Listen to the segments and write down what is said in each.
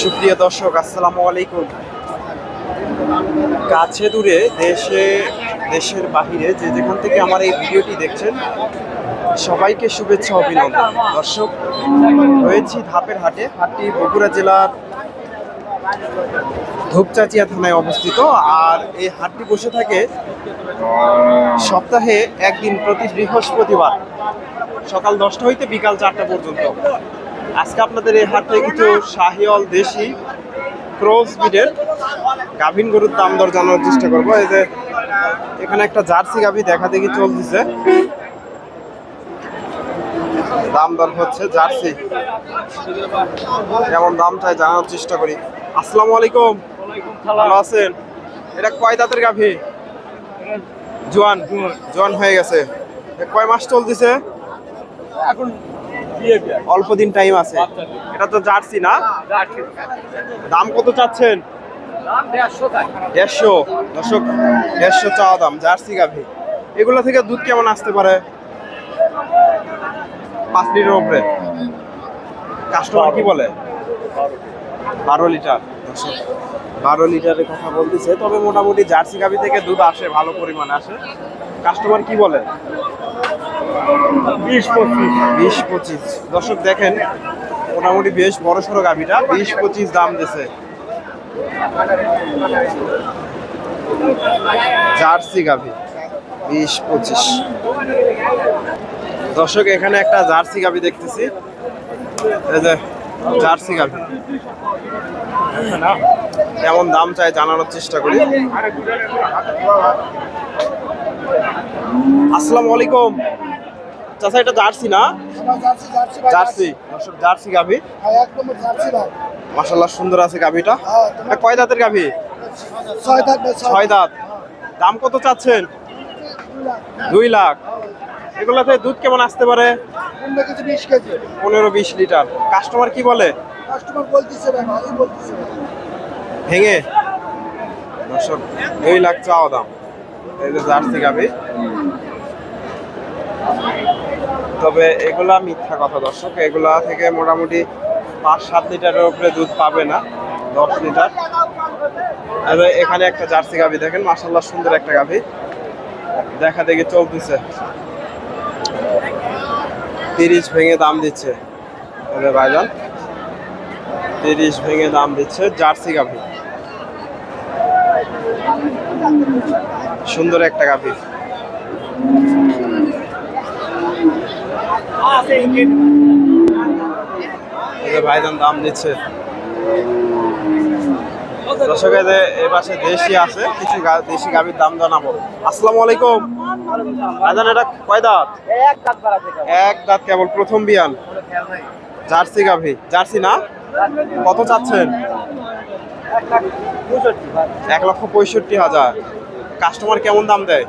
সুপ্রিয় দর্শক, আসসালামু আলাইকুম। কাছে দূরে দেশে, দেশের বাহিরে যে যেখান থেকে আমার এই ভিডিওটি দেখছেন, সবাইকে শুভেচ্ছা, অভিনন্দন। দর্শক, রয়েছি ধাপের হাটে, হাটটি বগুড়া জেলার ধূপচাচিয়া থানায় অবস্থিত, আর এই হাটটি বসে থাকে সপ্তাহে একদিন প্রতি বৃহস্পতিবার, সকাল দশটা হইতে বিকাল চারটা পর্যন্ত। আজকে আপনাদের এই হাট কিছু শাহিওল দেশি ক্রস বিডের গাভিন গরুর দাম দর জানার চেষ্টা করব। এই যে এখানে একটা জার্সি গাভি দেখা দেখি চলতেছে। দাম দর হচ্ছে জার্সি। কেমন দাম চাই জানার চেষ্টা করি। আসসালামু আলাইকুম। ভালো আছেন? এটা কয় দাঁতের গাভি? জোয়ান। জোয়ান হয়ে গেছে। কয় মাস চলতেছে? এখন অল্প দিন টাইম আছে। এটা তো জার্সি না? দাম কত চাচ্ছেন? দেড়শো দর্শক দেড়শো চাওয়া দাম জার্সি গাভি। এগুলো থেকে দুধ কেমন আসতে পারে? পাঁচ লিটার উপরে। কাস্টমার কি বলে? বারো লিটার। বারো লিটারের কথা বলতেছে তবে মোটামুটি জার্সি গাভি থেকে দুধ আসে ভালো পরিমাণে আসে। কাস্টমার কি বলে? বিশ পঁচিশ। বিশ পঁচিশ। দর্শক দেখেন মোটামুটি বেশ বড় সড়ো গাভিটা বিশ পঁচিশ দাম দিছে। জার্সি গাভি বিশ পঁচিশ। দর্শক এখানে একটা জার্সি গাভি দেখতেছি। এই যে জার্সি কেমন দাম চাই জানানোর চেষ্টা করি। আসসালামু আলাইকুম। চাচা, এটা জার্সি না? জার্সি। জার্সি গাভি। মাশাল্লাহ সুন্দর আছে গাভিটা। কয় দাঁতের গাভি? ছয় দাঁত। দাম কত চাচ্ছেন? দুই লাখ। এগুলাতে দুধ কেমন আসতে পারে? পনেরো বিশ লিটার। কাস্টমার কি বলে? ভেঙে? দর্শক দুই লাখ চাওয়া দাম। এই যে জার্সি গাভি। তবে এগুলা মিথ্যা কথা দর্শক এগুলা থেকে মোটামুটি পাঁচ সাত লিটারের উপরে দুধ পাবে না দশ লিটার। আর এখানে একটা জার্সি গাভি দেখেন মাসাল্লাহ সুন্দর একটা গাভি। দেখা দেখে চলতেছে। তিরিশ ভেঙে দাম দিচ্ছে। তবে ভাইজান, তিরিশ ভেঙে দাম দিচ্ছে জার্সি গাভি। সুন্দর একটা যে ভাইজান দাম দিচ্ছে। দর্শকের এই পাশে দেশি আছে কিছু দেশি গাভির দাম জানাব। আসসালামু আলাইকুম। ভাইজান এটা কয় দাঁত? এক থেকে এক দাঁত কেবল প্রথম বিয়ান। জার্সি গাভি। জার্সি না? কত চাচ্ছেন? এক লক্ষ পঁয়ষট্টি হাজার। কাস্টমার কেমন দাম দেয়?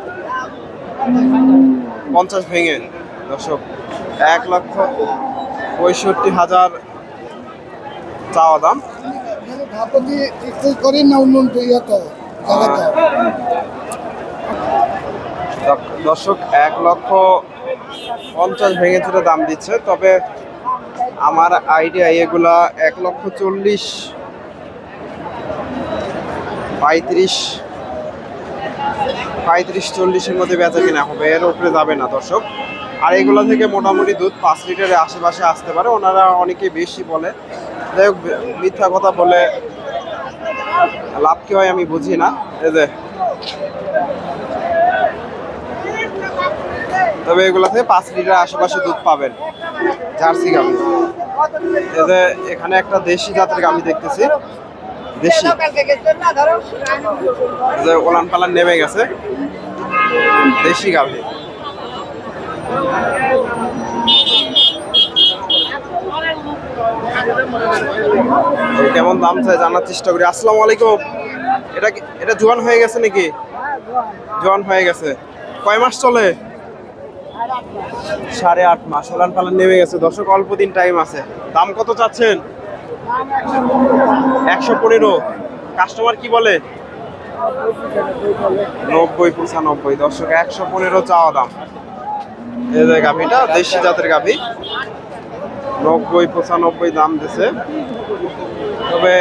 পঞ্চাশ ভেঙে। দর্শক এক লক্ষ পঁয়ষট্টি হাজার চাওয়া দাম। একটু করেন না জায়গাটা? দর্শক, এক লক্ষ পঞ্চাশ ভেঙে চুরে দাম দিচ্ছে, তবে আমার আইডিয়া এগুলা এক লক্ষ চল্লিশ পঁয়ত্রিশ পঁয়ত্রিশ চল্লিশের মধ্যে বেচা কিনা হবে, এর উপরে যাবে না দর্শক। আর এগুলো থেকে মোটামুটি দুধ পাঁচ লিটারের আশেপাশে আসতে পারে, ওনারা অনেকে বেশি বলে। যাই হোক, মিথ্যা কথা বলে লাভ কি হয় আমি বুঝি না। এই যে। তবে এগুলো থেকে পাঁচ লিটার আশেপাশে দুধ পাবেন, জার্সি গাভি। এই যে এখানে একটা দেশি জাতের গাভি দেখতেছি, দেশি। যে ওলান পালান নেমে গেছে, দেশি গাভি। কেমন দাম চাই জানার চেষ্টা করি। আসসালামু আলাইকুম। এটা এটা জোয়ান হয়ে গেছে নাকি? জোয়ান হয়ে গেছে। কয় মাস চলে? সাড়ে আট মাস। ওলান পালান নেমে গেছে। দর্শক, অল্প দিন টাইম আছে। দাম কত চাচ্ছেন? একশো পনেরো। কাস্টমার কি বলে? নব্বই, পঁচানব্বই। দর্শক, একশো পনেরো চাওয়া দাম। যে গাভিটা, দেশি জাতের গাভি। নব্বই, পঁচানব্বই দাম দিছে। তবে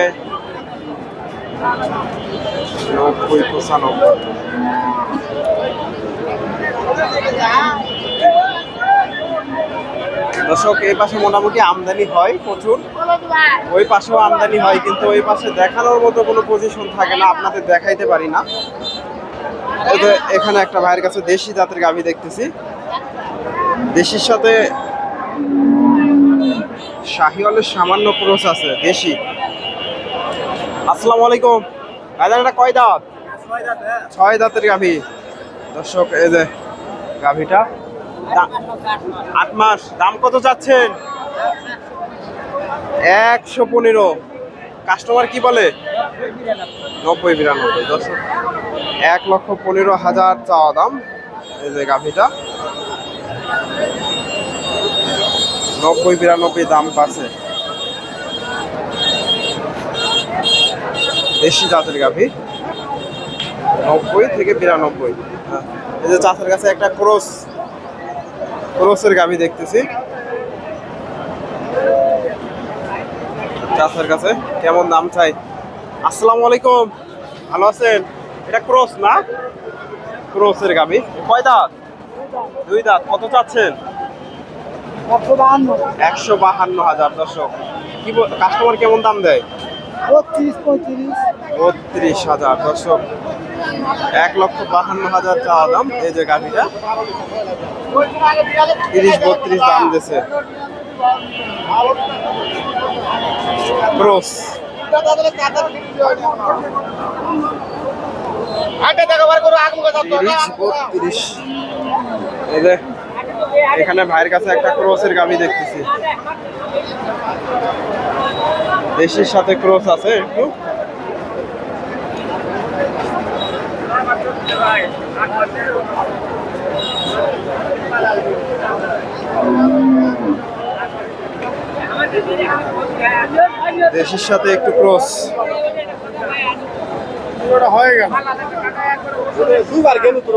নব্বই, পঁচানব্বই। দর্শক, এই পাশে মোটামুটি আমদানি হয় প্রচুর। ওই পাশেও আমদানি হয়, কিন্তু ওই পাশে দেখানোর মতো কোনো পজিশন থাকে না, আপনাদের দেখাইতে পারি না। এখানে একটা ভাইয়ের কাছে দেশি জাতের গাভি দেখতেছি। দেশির সাথে শাহিওয়ালের সামান্য ক্রোস আছে, দেশি। আসসালামু আলাইকুম। ভাইজান, এটা কয় দাঁত? ছয় দাঁতের গাভি। দর্শক, এই যে গাভিটা। আট মাস। দাম কত চাচ্ছেন? একশো পনেরো। কাস্টমার কি বলে? নব্বই বিরানব্বই। দর্শক, এক লক্ষ পনেরো হাজার চাওয়া দাম। এই যে গাভিটা। নব্বই বিরানব্বই দাম পাচ্ছে দেশি জাতের গাভি। নব্বই থেকে বিরানব্বই। এই যে চাষের কাছে একটা ক্রস, ক্রসের গাভি দেখতেছি। চাষের কাছে কেমন দাম চাই? আসসালামু আলাইকুম। ভালো আছেন? এটা ক্রস না? ক্রসের গাভি। কয় দাঁত? দুই দাঁত। কত চাচ্ছেন? একশো বাহান্ন হাজার দর্শক। কি কাস্টমার কেমন দাম দেয়? বত্রিশ পঁয়ত্রিশ। বত্রিশ হাজার দর্শক। এক লক্ষ বাহান্ন হাজার চাওয়া দাম এই যে গাড়িটা। তিরিশ বত্রিশ দাম দিয়েছে। ক্রস। তিরিশ বত্রিশ। এই যে এখানে ভাইয়ের কাছে একটা ক্রসের গাভি দেখতেছি। দেশের সাথে ক্রস আছে একটু। দেশের সাথে একটু ক্রস। হয়ে গেল দুইবার গেল তোর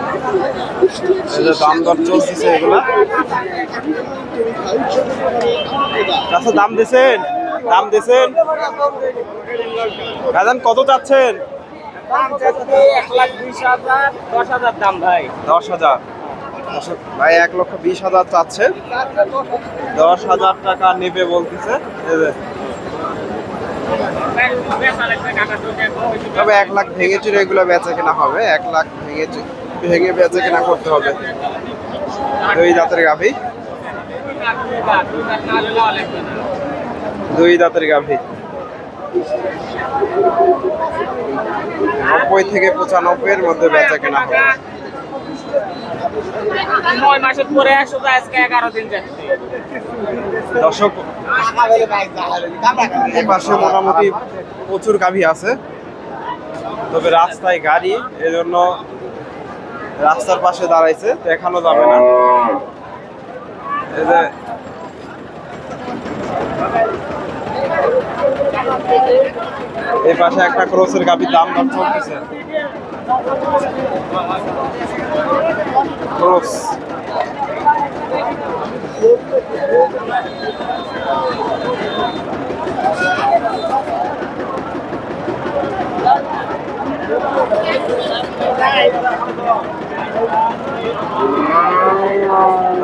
দাম দর চলতেছে এগুলা। দাম দিছেন? দাম দিছেন? রাজান কত চাচ্ছেন? দশ হাজার। ভাই, এক লক্ষ বিশ হাজার চাচ্ছে। দশ হাজার টাকা নেবে বলতেছে। তবে এক লাখ ভেঙে চুরে এগুলো বেচা কেনা হবে। এক লাখ ভেঙে চু- ভেঙে বেচা কেনা করতে হবে। দুই দাঁতের গাভি। দুই দাঁতের গাভি। নব্বই থেকে পঁচানব্বই এর মধ্যে বেচা কেনা হবে। নয় মাসের পরে একশো আজকে এগারো দিন যাচ্ছে। দর্শক এই পাশে মোটামুটি প্রচুর গাভী আছে। তবে রাস্তায় গাড়ি এজন্য রাস্তার পাশে দাঁড়াইছে দেখানো যাবে না। এই পাশে একটা ক্রোসের গাভীর দাম দাম চলতেছে। ক্রোস।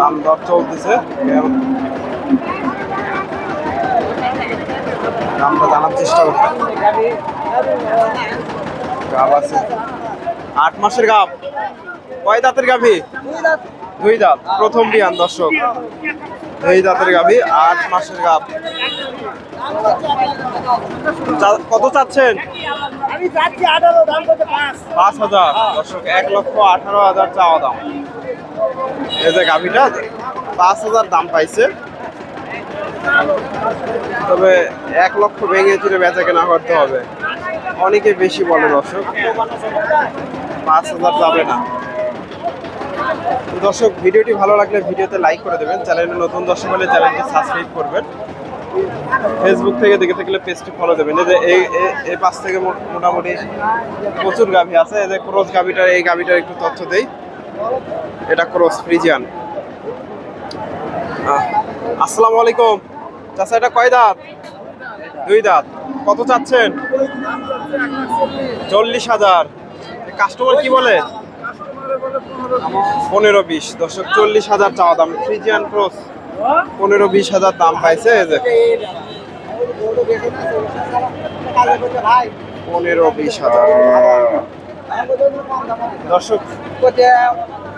দাম দর চলতেছে। দামটা জানার চেষ্টা করতে গাব আছে। আট মাসের গাব। কয় দাঁতের গাভী? দুই দাঁত। প্রথম বিয়ান দর্শক। দুই দাঁতের গাভী আট মাসের গাব। কত চাচ্ছেন? পাঁচ হাজার। দর্শক এক লক্ষ আঠারো হাজার চাওয়া দাম। এই যে গাভিটা, পাঁচ হাজার দাম পাইছে। তবে এক লক্ষ ভেঙে চুরে বেচা কেনা করতে হবে। অনেকে বেশি বলে দর্শক, পাঁচ হাজার যাবে না। দর্শক, ভিডিওটি ভালো লাগলে ভিডিওতে লাইক করে দেবেন। চ্যানেলে নতুন দর্শক হলে চ্যানেলটি সাবস্ক্রাইব করবেন। ফেসবুক থেকে দেখে থাকলে পেজটি ফলো দেবেন। এই যে এই পাশ থেকে মোটামুটি প্রচুর গাভী আছে। এই যে ক্রস গাভীটার এই গাভীটার একটু তথ্য দেই। এটা ক্রস ফ্রিজিয়ান আসসালামু আলাইকুম। চাচা, এটা কয় দাঁত? দুই দাঁত। কত চাচ্ছেন? চল্লিশ হাজার। কাস্টমার কি বলে? পনেরো বিশ। দর্শক, চল্লিশ হাজার চাওয়া দাম। ফ্রিজিয়ান ক্রস পনেরো বিশ হাজার দাম পাইছে যে। পনেরো বিশ হাজার। দর্শক